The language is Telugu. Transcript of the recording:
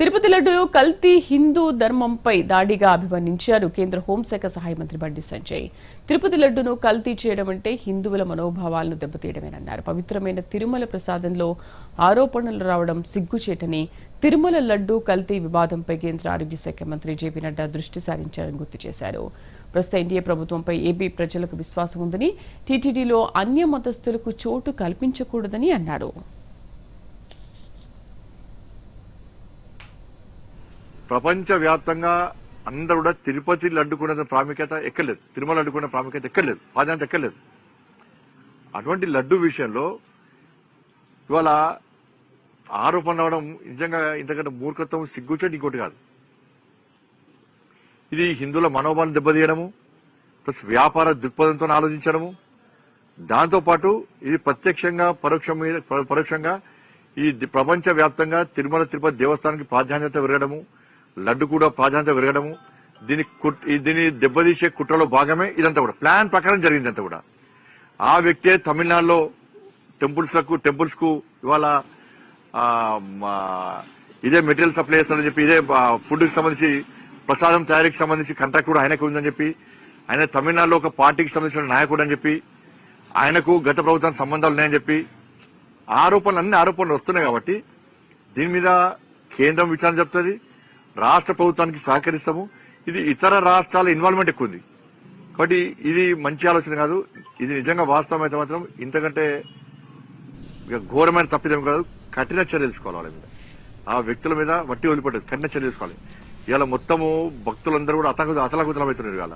తిరుపతి లడ్డులో కల్తీ హిందూ ధర్మంపై దాడిగా అభివర్ణించారు కేంద్ర హోంశాఖ సహాయ మంత్రి బండి సంజయ్. తిరుపతి లడ్డును కల్తీ చేయడం అంటే హిందువుల మనోభావాలను దెబ్బతీయడమేనన్నారు. పవిత్రమైన తిరుమల ప్రసాదంలో ఆరోపణలు రావడం సిగ్గుచేటని తిరుమల లడ్డు కల్తీ వివాదంపై కేంద్ర ఆరోగ్య శాఖ మంత్రి జేపీ నడ్డా దృష్టి సారించారని గుర్తు చేశారు. ప్రస్తుత ఎన్డీఏ ప్రభుత్వంపై ఏపీ ప్రజలకు విశ్వాసం ఉందని టీటీడీలో అన్య మతస్థులకు చోటు కల్పించకూడదని అన్నారు. ప్రపంచవ్యాప్తంగా అందరూ కూడా తిరుపతి లడ్డుకున్న ప్రాముఖ్యత ఎక్కలేదు. తిరుమల అడ్డుకునే ప్రాముఖ్యత ఎక్కలేదు. ప్రాధాన్యత ఎక్కలేదు. అటువంటి లడ్డు విషయంలో ఇవాళ ఆరోపణ అవడం నిజంగా ఇంతకంటే మూర్ఖత్వం సిగ్గుచేటి ఇంకోటి కాదు. ఇది హిందువుల మనోభావం దెబ్బతీయడము ప్లస్ వ్యాపార దృక్పథంతో ఆలోచించడము. దాంతోపాటు ఇది ప్రత్యక్షంగా పరోక్షం మీద- పరోక్షంగా ఈ ప్రపంచ వ్యాప్తంగా తిరుమల తిరుపతి దేవస్థానానికి ప్రాధాన్యత పెరగడము లడ్డు కూడా ప్రాధాన్యత పెరగడము దీని కుట్- ఈ- దీన్ని దెబ్బతీసే కుట్రలో భాగమే ఇదంతా కూడా. ప్లాన్ ప్రకారం జరిగింది అంతా కూడా. ఆ వ్యక్తే తమిళనాడులో టెంపుల్స్లకు టెంపుల్స్కు ఇవాళ ఇదే మెటీరియల్ సప్లై చేస్తానని చెప్పి ఇదే ఫుడ్కి సంబంధించి ప్రసాదం తయారీకి సంబంధించి కాంట్రాక్ట్ కూడా ఆయనకు ఉందని చెప్పి ఆయన తమిళనాడులో ఒక పార్టీకి సంబంధించిన నాయకుడు అని చెప్పి ఆయనకు గత ప్రభుత్వానికి సంబంధాలు ఉన్నాయని చెప్పి ఆరోపణలు అన్ని ఆరోపణలు వస్తున్నాయి కాబట్టి దీని మీద కేంద్రం విచారణ చెప్తుంది రాష్ట్ర ప్రభుత్వానికి సహకరిస్తాము. ఇది ఇతర రాష్ట్రాల ఇన్వాల్వ్మెంట్ ఎక్కువ ఉంది. కాబట్టి ఇది మంచి ఆలోచన కాదు. ఇది నిజంగా వాస్తవం అయితే మాత్రం ఇంతకంటే ఇక ఘోరమైన తప్పిదం కాదు. కఠిన చర్యలు తీసుకోవాలి వాళ్ళ మీద. ఆ వ్యక్తుల మీద వట్టి వదిలిపెట్టదు. కఠిన చర్యలు తీసుకోవాలి. ఇవాళ మొత్తము భక్తులందరూ కూడా అతలకు అతలకుతలం అవుతున్నారు ఇవాళ.